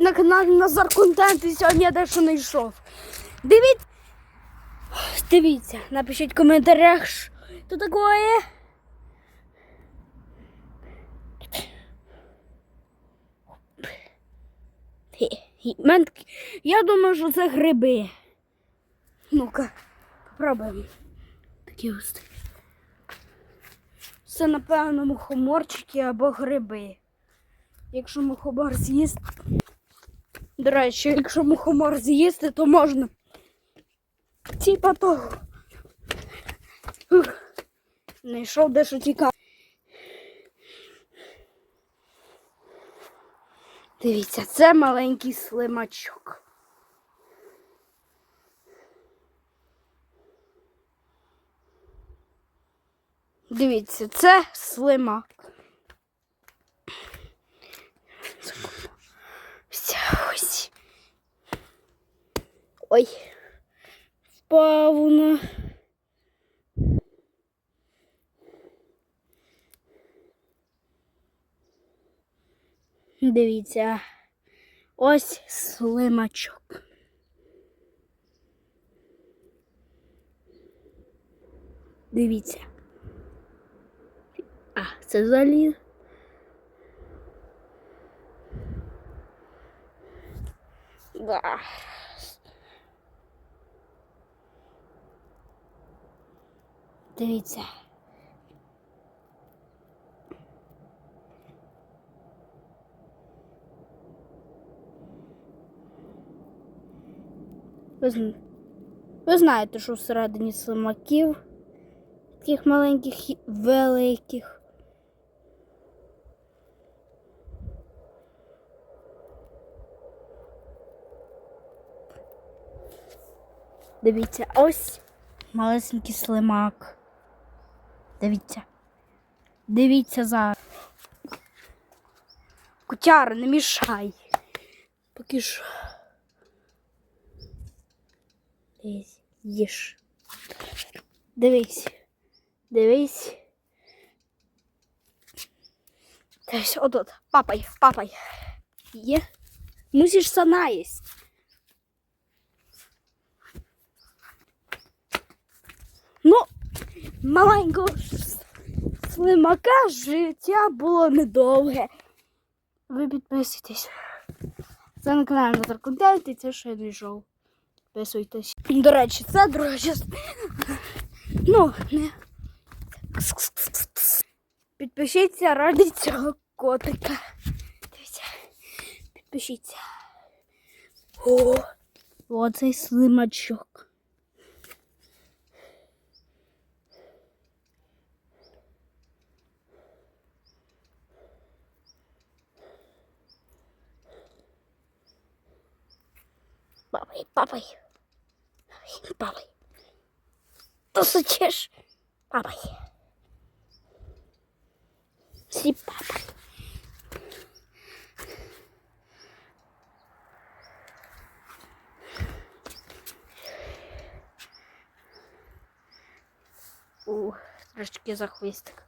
на каналі Назар Контент і сьогодні я дещо не йшов. Дивіться. Дивіться, напишіть в коментарях, що тут таке. Я думаю, що це гриби. Ну-ка, попробуємо. Такі ось. Це, напевно, мухоморчики або гриби. Якщо мухомор з'їсти. До речі, якщо мухомор з'їсти, то можна. Типа того. Ух. Знайшов дещо тікав. Дивіться, це маленький слимачок. Дивіться, це слимак. Ось, ось. Ой. Впав. Дивіться. Ось слимачок. Дивіться. А, це заліз. Да. Дивіться. Ви, ви знаєте, що всередині слимаків, таких маленьких і великих. Дивіться, ось малесенький слимак. Дивіться. Дивіться зараз. Котяра, не мішай. Поки що. Дивись, їж. Дивись. Дивись. Дивись, отут. Папай, папай. Є. Мусиш сама їсть. Ну, маленького слимака життя було недовге. Ви підписуйтесь. Це на каналі Назар Контент і це ще не йшов. Підписуйтесь. До речі, це друга частина. Ну, не. Підпишіться ради цього котика. Дивіться. Підпишіться. О, оцей слимачок. Папай, папай. Папай. То сучиш. Папай. Сі папай. У, трошки за хвістик.